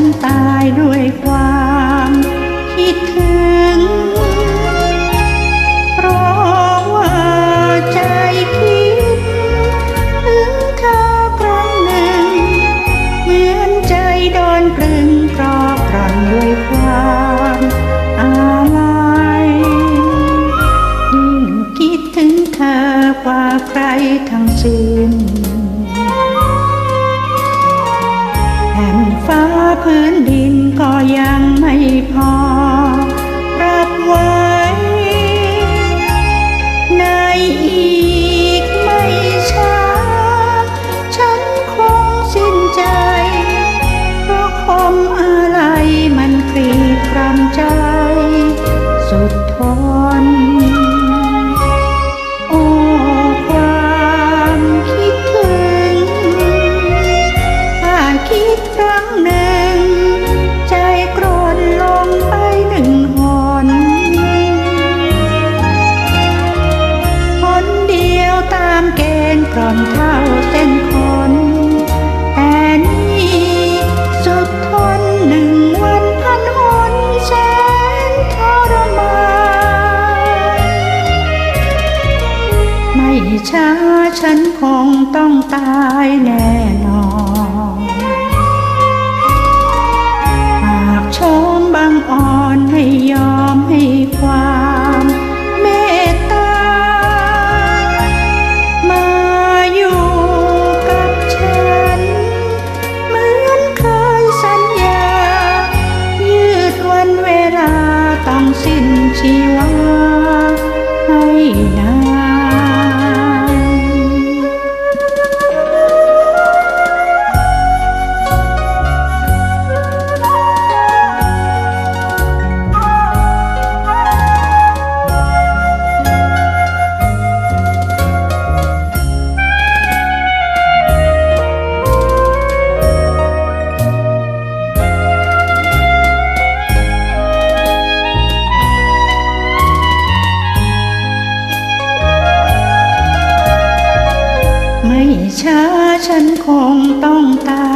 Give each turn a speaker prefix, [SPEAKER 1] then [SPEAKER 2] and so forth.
[SPEAKER 1] ฉันตายด้วยความคิดถึง ร่อนเท้าเส้นขนแต่นี่สุดทนหนึ่งวันพันหนแสนทรมานไม่ช้าฉันคงต้องตายแน่นอน 希望ันคงต้องตาย